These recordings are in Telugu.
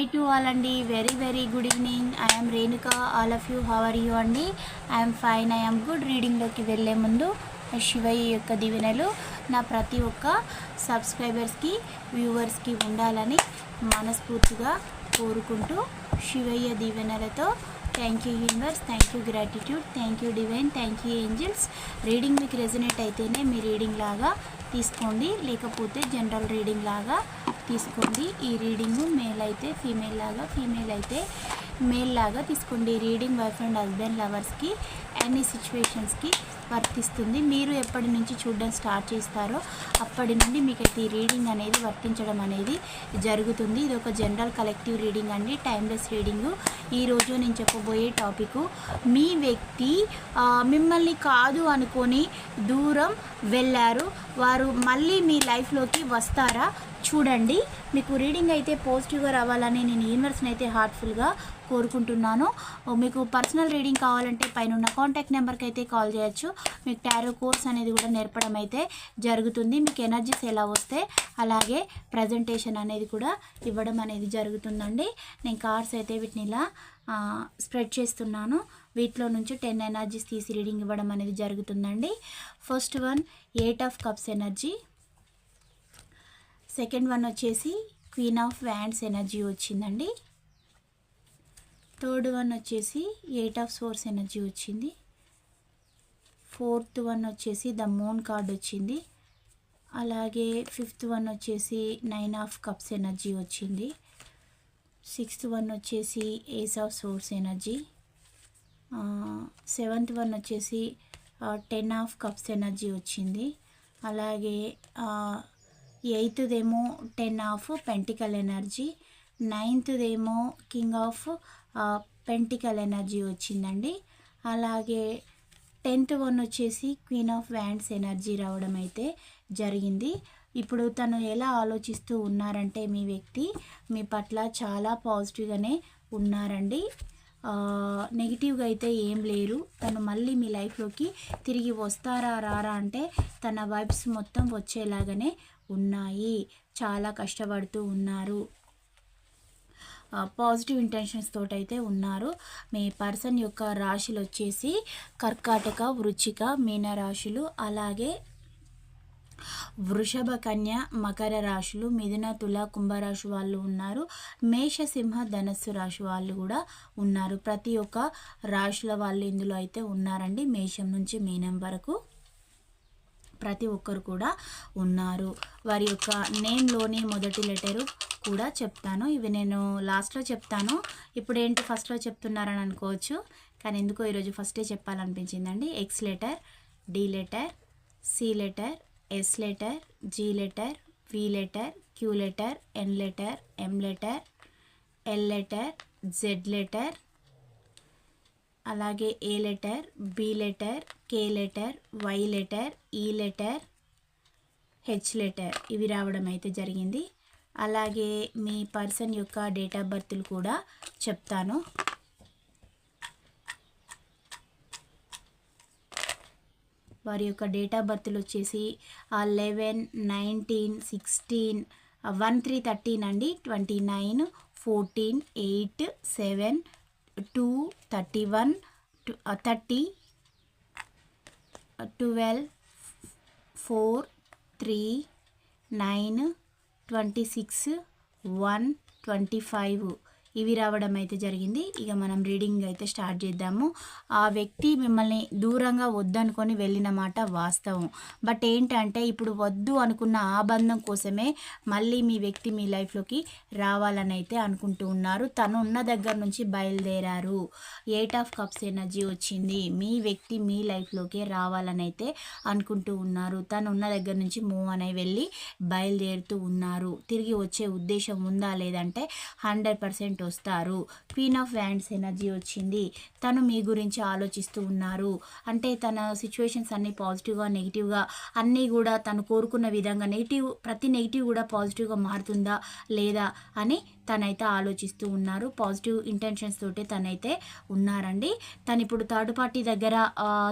హై టు ఆల్ అండి. Very very good evening I'm Renuka all of you how are you అండి? ఐఎమ్ ఫైన్ ఐఎమ్ గుడ్ రీడింగ్లోకి వెళ్ళే ముందు శివయ్య యొక్క దీవెనలు నా ప్రతి ఒక్క సబ్స్క్రైబర్స్కి వ్యూవర్స్కి ఉండాలని మనస్ఫూర్తిగా కోరుకుంటూ శివయ్య దీవెనలతో thank you universe thank you gratitude thank you divine thank you angels. Reading మీకు రెజినేట్ అయితేనే మీ రీడింగ్ లాగా తీసుకోండి లేకపోతే జనరల్ రీడింగ్ లాగా తీసుకోండి. ఈ రీడింగ్ మేల్ అయితే ఫీమేల్ లాగా ఫీమేల్ అయితే మేల్ లాగా తీసుకోండి. రీడింగ్ వైఫ్ అండ్ హస్బెండ్ లవర్స్కి అన్ని సిచ్యువేషన్స్కి వర్తిస్తుంది. మీరు ఎప్పటి నుంచి చూడడం స్టార్ట్ చేస్తారో అప్పటి నుండి మీకు అయితే ఈ రీడింగ్ అనేది వర్తించడం అనేది జరుగుతుంది. ఇది ఒక జనరల్ కలెక్టివ్ రీడింగ్ అండి. టైమ్లెస్ రీడింగ్ ఈరోజు నేను చెప్పబోయే టాపిక్ మీ వ్యక్తి మిమ్మల్ని కాదు అనుకొని దూరం వెళ్ళారు. వారు మళ్ళీ మీ లైఫ్లోకి వస్తారా? చూడండి. మీకు రీడింగ్ అయితే పాజిటివ్గా రావాలని నేను యూనివర్స్ని అయితే హార్ట్ఫుల్గా కోరుకుంటున్నాను. మీకు పర్సనల్ రీడింగ్ కావాలంటే పైన ఉన్న కాంటాక్ట్ నెంబర్కి అయితే కాల్ చేయొచ్చు. మీకు టారో కోర్స్ అనేది కూడా నేర్పడం అయితే జరుగుతుంది. మీకు ఎనర్జీస్ ఎలా వస్తే అలాగే ప్రజెంటేషన్ అనేది కూడా ఇవ్వడం అనేది జరుగుతుందండి. నేను కార్డ్స్ అయితే వీటిని ఇలా స్ప్రెడ్ చేస్తున్నాను. వీటిలో నుంచి టెన్ ఎనర్జీస్ తీసి రీడింగ్ ఇవ్వడం అనేది జరుగుతుందండి. First one eight of cups energy. Second one వచ్చేసి క్వీన్ ఆఫ్ వ్యాండ్స్ ఎనర్జీ వచ్చిందండి. థర్డ్ వన్ వచ్చేసి ఎయిట్ ఆఫ్ సోర్స్ ఎనర్జీ వచ్చింది. ఫోర్త్ వన్ వచ్చేసి ద మూన్ కార్డ్ వచ్చింది. అలాగే ఫిఫ్త్ వన్ వచ్చేసి నైన్ ఆఫ్ కప్స్ ఎనర్జీ వచ్చింది. సిక్స్త్ వన్ వచ్చేసి ace of swords energy. Seventh one వచ్చేసి టెన్ ఆఫ్ కప్స్ ఎనర్జీ వచ్చింది. అలాగే ఎయిత్దేమో టెన్ ఆఫ్ పెంటికల్ ఎనర్జీ నైన్త్దేమో కింగ్ ఆఫ్ పెంటికల్ ఎనర్జీ వచ్చిందండి. అలాగే టెన్త్ వన్ వచ్చేసి క్వీన్ ఆఫ్ వ్యాండ్స్ ఎనర్జీ రావడం అయితే జరిగింది. ఇప్పుడు తను ఎలా ఆలోచిస్తూ ఉన్నారంటే మీ వ్యక్తి మీ పట్ల చాలా పాజిటివ్గానే ఉన్నారండి. నెగిటివ్గా అయితే ఏం లేరు. తను మళ్ళీ మీ లైఫ్లోకి తిరిగి వస్తారా రారా అంటే తన వైబ్స్ మొత్తం వచ్చేలాగానే ఉన్నాయి. చాలా కష్టపడుతూ ఉన్నారు. పాజిటివ్ ఇంటెన్షన్స్ తోటైతే ఉన్నారు. మీ పర్సన్ యొక్క రాశులు వచ్చేసి కర్కాటక వృచ్చిక మీన రాశులు అలాగే వృషభ కన్య మకర రాశులు మిథున తుల కుంభరాశి వాళ్ళు ఉన్నారు. మేషసింహ ధనస్సు రాశి వాళ్ళు కూడా ఉన్నారు. ప్రతి ఒక్క రాశుల వాళ్ళు ఇందులో అయితే ఉన్నారండి. మేషం నుంచి మీనం వరకు. ప్రతి ఒక్కరు కూడా ఉన్నారు. వారి యొక్క నేమ్లోని మొదటి లెటరు కూడా చెప్తాను. ఇవి నేను లాస్ట్లో చెప్తాను. ఇప్పుడు ఏంటి ఫస్ట్లో చెప్తున్నారని అనుకోవచ్చు. కానీ ఎందుకో ఈరోజు ఫస్టే చెప్పాలనిపించిందండి. X letter D letter C letter S letter G letter V letter Q letter N letter M letter L letter Z letter అలాగే A letter B letter K letter Y letter E letter H letter ఇవి రావడం అయితే జరిగింది. అలాగే మీ పర్సన్ యొక్క డేట్ ఆఫ్ బర్త్లు కూడా చెప్తాను. వారి యొక్క డేట్ ఆఫ్ బర్త్లు వచ్చేసి eleven nineteen sixteen one three thirteen అండి. Twenty nine fourteen eight seven 2, 31, to, uh, 30, uh, 12, 4, 3, 9, 26, 1, 25. ఇవి రావడం అయితే జరిగింది. ఇక మనం రీడింగ్ అయితే స్టార్ట్ చేద్దాము. ఆ వ్యక్తి మిమ్మల్ని దూరంగా వద్దనుకొని వెళ్ళిన మాట వాస్తవం. బట్ ఏంటంటే ఇప్పుడు వద్దు అనుకున్న ఆ బంధం కోసమే మళ్ళీ మీ వ్యక్తి మీ లైఫ్లోకి రావాలని అయితే అనుకుంటూ ఉన్నారు. తను ఉన్న దగ్గర నుంచి బయలుదేరారు. ఎయిట్ ఆఫ్ కప్స్ ఎనర్జీ వచ్చింది. మీ వ్యక్తి మీ లైఫ్లోకి రావాలని అయితే అనుకుంటూ ఉన్నారు. తను ఉన్న దగ్గర నుంచి మూవ్ అని వెళ్ళి బయలుదేరుతూ ఉన్నారు. తిరిగి వచ్చే ఉద్దేశం ఉందా లేదంటే హండ్రెడ్ పర్సెంట్ వస్తారు క్వీన్ ఆఫ్ వ్యాండ్స్ ఎనర్జీ వచ్చింది. తను మీ గురించి ఆలోచిస్తూ ఉన్నారు. అంటే తన సిచ్యువేషన్స్ అన్నీ పాజిటివ్గా నెగిటివ్గా అన్నీ కూడా తను కోరుకున్న విధంగా నెగిటివ్ ప్రతి నెగిటివ్ కూడా పాజిటివ్గా మారుతుందా లేదా అని తనైతే ఆలోచిస్తూ ఉన్నారు. పాజిటివ్ ఇంటెన్షన్స్ తోటి తనైతే ఉన్నారండి. తను ఇప్పుడు థర్డ్ పార్టీ దగ్గర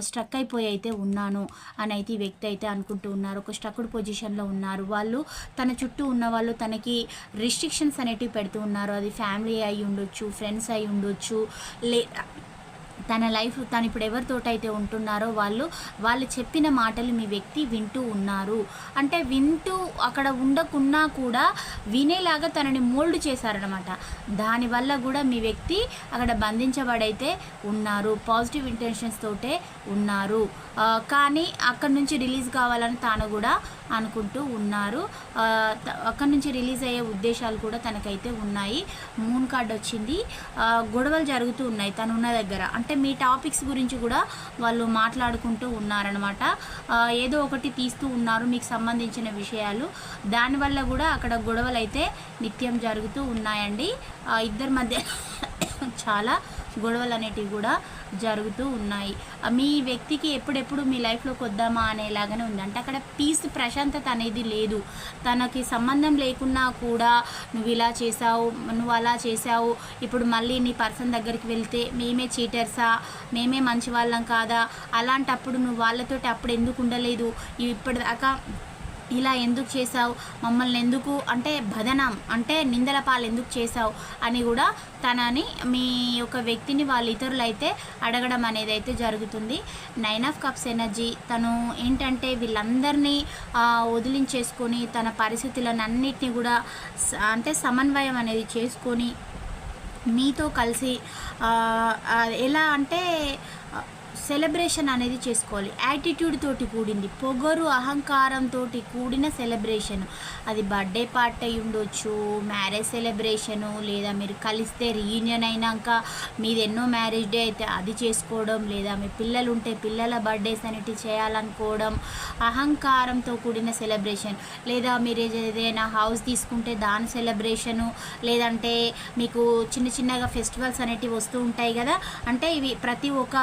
స్ట్రక్ అయిపోయి అయితే ఉన్నాను అని అయితే ఈ వ్యక్తి అయితే అనుకుంటూ ఉన్నారు. ఒక స్ట్రక్డ్ పొజిషన్లో ఉన్నారు. వాళ్ళు తన చుట్టూ ఉన్న వాళ్ళు తనకి రిస్ట్రిక్షన్స్ అనేటివి పెడుతూ ఉన్నారు. అది ఫ్యామిలీ అయి ఉండొచ్చు ఫ్రెండ్స్ అయి ఉండొచ్చు లే తన లైఫ్ తను ఇప్పుడు ఎవరితోటైతే ఉంటున్నారో వాళ్ళు వాళ్ళు చెప్పిన మాటలు మీ వ్యక్తి వింటూ ఉన్నారు. అంటే వింటూ అక్కడ ఉండకున్నా కూడా వినేలాగా తనని మోల్డ్ చేశారనమాట దానివల్ల కూడా మీ వ్యక్తి అక్కడ బంధించబడైతే ఉన్నారు. పాజిటివ్ ఇంటెన్షన్స్ తోటే ఉన్నారు. కానీ అక్కడి నుంచి రిలీజ్ కావాలని తాను కూడా అనుకుంటూ ఉన్నారు. అక్కడి నుంచి రిలీజ్ అయ్యే ఉద్దేశాలు కూడా తనకైతే ఉన్నాయి. మూన్ కార్డ్ వచ్చింది. గొడవలు జరుగుతూ ఉన్నాయి తను ఉన్న దగ్గర. అంటే మీ టాపిక్స్ గురించి కూడా వాళ్ళు మాట్లాడుకుంటూ ఉన్నారనమాట ఏదో ఒకటి తీస్తూ ఉన్నారు మీకు సంబంధించిన విషయాలు. దానివల్ల కూడా అక్కడ గొడవలు అయితే నిత్యం జరుగుతూ ఉన్నాయండి. ఇద్దరి మధ్య చాలా గొడవలు అనేటివి కూడా జరుగుతూ ఉన్నాయి. మీ వ్యక్తికి ఎప్పుడెప్పుడు మీ లైఫ్లోకి వద్దామా అనేలాగానే ఉంది. అంటే అక్కడ పీస్ ప్రశాంతత అనేది లేదు. తనకి సంబంధం లేకున్నా కూడా నువ్వు ఇలా చేసావు నువ్వు అలా చేసావు ఇప్పుడు మళ్ళీ నీ పర్సన్ దగ్గరికి వెళ్తే మేమే చీటర్సా? మేమే మంచి వాళ్ళం కాదా? అలాంటప్పుడు నువ్వు వాళ్ళతోటి అప్పుడు ఎందుకు ఉండలేదు? ఇప్పటిదాకా ఇలా ఎందుకు చేసావు మమ్మల్ని ఎందుకు అంటే భదనం అంటే నిందల పాలు ఎందుకు చేసావు అని కూడా తనని మీ యొక్క వ్యక్తిని వాళ్ళ ఇతరులు అయితే అడగడం అనేది అయితే జరుగుతుంది. నైన్ ఆఫ్ కప్స్ ఎనర్జీ తను ఏంటంటే వీళ్ళందరినీ వదిలించేసుకొని తన పరిస్థితులను అన్నిటిని కూడా అంటే సమన్వయం అనేది చేసుకొని మీతో కలిసి ఎలా అంటే సెలబ్రేషన్ అనేది చేసుకోవాలి. యాటిట్యూడ్ తోటి కూడింది. పొగరు అహంకారంతో కూడిన సెలబ్రేషన్. అది బర్త్డే పార్టీ అయి ఉండొచ్చు మ్యారేజ్ సెలబ్రేషను లేదా మీరు కలిస్తే రీయూనియన్ అయినాక మీది ఎన్నో మ్యారేజ్ డే అయితే అది చేసుకోవడం లేదా మీ పిల్లలు ఉంటే పిల్లల బర్త్డేస్ అనేటివి చేయాలనుకోవడం అహంకారంతో కూడిన సెలబ్రేషన్ లేదా మీరు ఏదైనా హౌస్ తీసుకుంటే దాని సెలబ్రేషను లేదంటే మీకు చిన్న చిన్నగా ఫెస్టివల్స్ అనేటివి వస్తూ ఉంటాయి కదా? అంటే ఇవి ప్రతి ఒక్క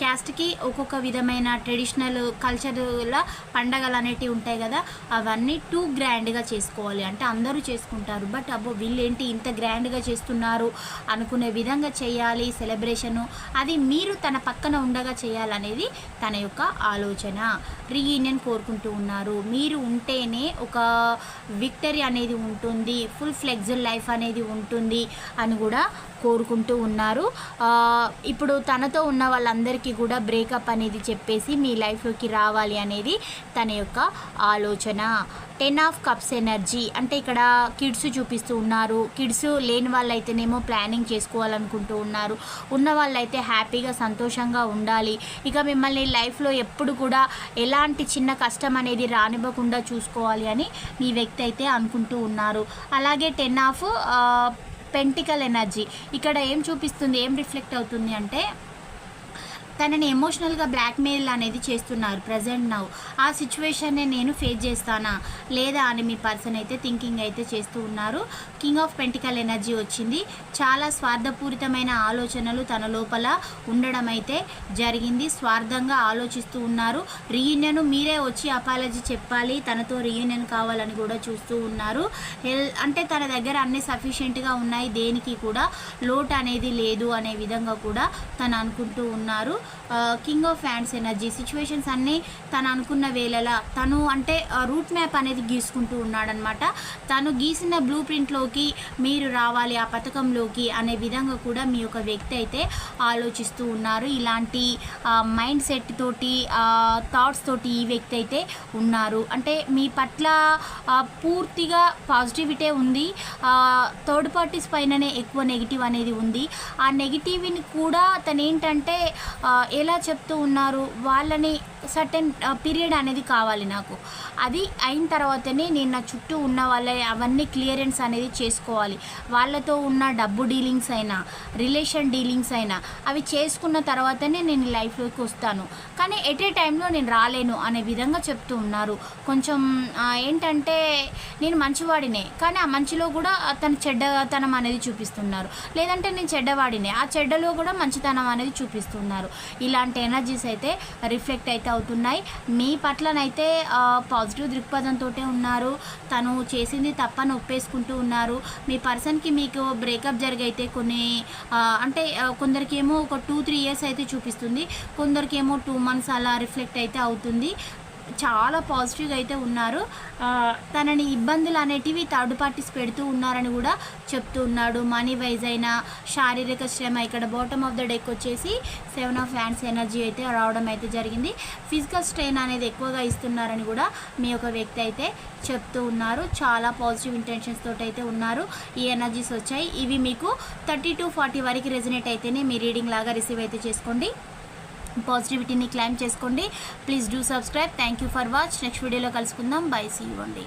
క్యాస్ట్కి ఒక్కొక్క విధమైన ట్రెడిషనల్ కల్చర్ల పండగలు అనేటివి ఉంటాయి కదా అవన్నీ టూ గ్రాండ్గా చేసుకోవాలి. అంటే అందరూ చేసుకుంటారు. బట్ అబ్బో వీళ్ళేంటి ఇంత గ్రాండ్గా చేస్తున్నారు? అనుకునే విధంగా చేయాలి సెలబ్రేషను అది మీరు తన పక్కన ఉండగా చేయాలనేది తన యొక్క ఆలోచన. రీయూనియన్ కోరుకుంటూ ఉన్నారు. మీరు ఉంటేనే ఒక విక్టరీ అనేది ఉంటుంది. ఫుల్ ఫ్లెక్సిబుల్ లైఫ్ అనేది ఉంటుంది అని కూడా కోరుకుంటూ ఉన్నారు. ఇప్పుడు తనతో ఉన్న వాళ్ళందరూ అందరికీ కూడా బ్రేకప్ అనేది చెప్పేసి మీ లైఫ్లోకి రావాలి అనేది తన యొక్క ఆలోచన. టెన్ ఆఫ్ కప్స్ ఎనర్జీ అంటే ఇక్కడ కిడ్స్ చూపిస్తూ ఉన్నారు. కిడ్స్ లేని వాళ్ళైతేనేమో ప్లానింగ్ చేసుకోవాలనుకుంటూ ఉన్నారు. ఉన్న వాళ్ళైతే హ్యాపీగా సంతోషంగా ఉండాలి. ఇక మిమ్మల్ని లైఫ్లో ఎప్పుడు కూడా ఎలాంటి చిన్న కష్టం అనేది రానివ్వకుండా చూసుకోవాలి అని మీ వ్యక్తి అయితే అనుకుంటూ ఉన్నారు. అలాగే టెన్ ఆఫ్ పెంటికల్ ఎనర్జీ ఇక్కడ ఏం చూపిస్తుంది ఏం రిఫ్లెక్ట్ అవుతుంది అంటే తనని ఎమోషనల్గా బ్లాక్మెయిల్ అనేది చేస్తున్నారు ప్రజెంట్ నౌ ఆ సిచ్యువేషన్నే నేను ఫేస్ చేస్తానా? లేదా అని మీ పర్సన్ అయితే థింకింగ్ అయితే చేస్తూ ఉన్నారు. కింగ్ ఆఫ్ పెంటికల్ ఎనర్జీ వచ్చింది. చాలా స్వార్థపూరితమైన ఆలోచనలు తన లోపల ఉండడం అయితే జరిగింది. స్వార్థంగా ఆలోచిస్తూ ఉన్నారు. రీయూనియన్ మీరే వచ్చి అపాలజీ చెప్పాలి. తనతో రీయూనియన్ కావాలని కూడా చూస్తూ ఉన్నారు. అంటే తన దగ్గర అన్ని సఫిషియెంట్గా ఉన్నాయి. దేనికి కూడా లోటు అనేది లేదు అనే విధంగా కూడా తను అనుకుంటూ ఉన్నారు. కింగ్ ఆఫ్ ఫ్యాన్స్ ఎనర్జీ సిచ్యువేషన్స్ అన్నీ తను అనుకున్న వేళలా. తను అంటే రూట్ మ్యాప్ అనేది గీసుకుంటూ ఉన్నాడనమాట తను గీసిన బ్లూ ప్రింట్లోకి మీరు రావాలి ఆ పథకంలోకి అనే విధంగా కూడా మీ యొక్క వ్యక్తి అయితే ఆలోచిస్తూ ఉన్నారు. ఇలాంటి మైండ్ సెట్ తోటి థాట్స్ తోటి ఈ వ్యక్తి అయితే ఉన్నారు. అంటే మీ పట్ల పూర్తిగా పాజిటివిటీ ఉంది. థర్డ్ పార్టీస్ పైననే ఎక్కువ నెగిటివ్ అనేది ఉంది. ఆ నెగిటివ్ని కూడా తను ఏంటంటే ఎలా చెప్తూ ఉన్నారు? వాళ్ళని సర్టెన్ పీరియడ్ అనేది కావాలి నాకు. అది అయిన తర్వాతనే నేను నా చుట్టూ ఉన్న వాళ్ళ అవన్నీ క్లియరెన్స్ అనేది చేసుకోవాలి. వాళ్ళతో ఉన్న డబ్బు డీలింగ్స్ అయినా రిలేషన్ డీలింగ్స్ అయినా అవి చేసుకున్న తర్వాతనే నేను లైఫ్లోకి వస్తాను. కానీ ఎట్ ఏ టైంలో నేను రాలేను అనే విధంగా చెప్తూ ఉన్నారు. కొంచెం ఏంటంటే నేను మంచివాడినే కానీ ఆ మంచిలో కూడా తన చెడ్డతనం అనేది చూపిస్తున్నారు. లేదంటే నేను చెడ్డవాడినే ఆ చెడ్డలో కూడా మంచితనం అనేది చూపిస్తున్నారు. ఇలాంటి ఎనర్జీస్ అయితే రిఫ్లెక్ట్ అయితే అవుతున్నాయి. మీ పట్లనైతే పాజిటివ్ దృక్పథంతో ఉన్నారు. తను చేసింది తప్పని ఒప్పేసుకుంటూ ఉన్నారు. మీ పర్సన్కి మీకు బ్రేకప్ జరిగైతే కొన్ని అంటే కొందరికేమో ఒక టూ త్రీ ఇయర్స్ అయితే చూపిస్తుంది. కొందరికేమో టూ మంత్స్ అలా రిఫ్లెక్ట్ అయితే అవుతుంది. చాలా పాజిటివ్గా అయితే ఉన్నారు. తనని ఇబ్బందులు అనేటివి థర్డ్ పార్టీస్ పెడుతూ ఉన్నారని కూడా చెప్తూ ఉన్నాడు. మనీ వైజ్ అయినా శారీరక శ్రమ ఇక్కడ బాటమ్ ఆఫ్ ద డెక్ వచ్చేసి సెవెన్ ఆఫ్ హ్యాండ్స్ ఎనర్జీ అయితే రావడం అయితే జరిగింది. ఫిజికల్ స్ట్రెయిన్ అనేది ఎక్కువగా ఇస్తున్నారని కూడా మీ యొక్క వ్యక్తి అయితే చెప్తూ ఉన్నారు. చాలా పాజిటివ్ ఇంటెన్షన్స్ తోటి అయితే ఉన్నారు. ఈ ఎనర్జీస్ వచ్చాయి. ఇవి మీకు థర్టీ టు ఫార్టీ వరకు రెజినేట్ అయితేనే మీ రీడింగ్ లాగా రిసీవ్ అయితే చేసుకోండి. పాజిటివిటీని క్లైమ్ చేసుకోండి. Please do subscribe thank you for watch next వీడియోలో కలుసుకుందాం. బై సీ ఇవ్వండి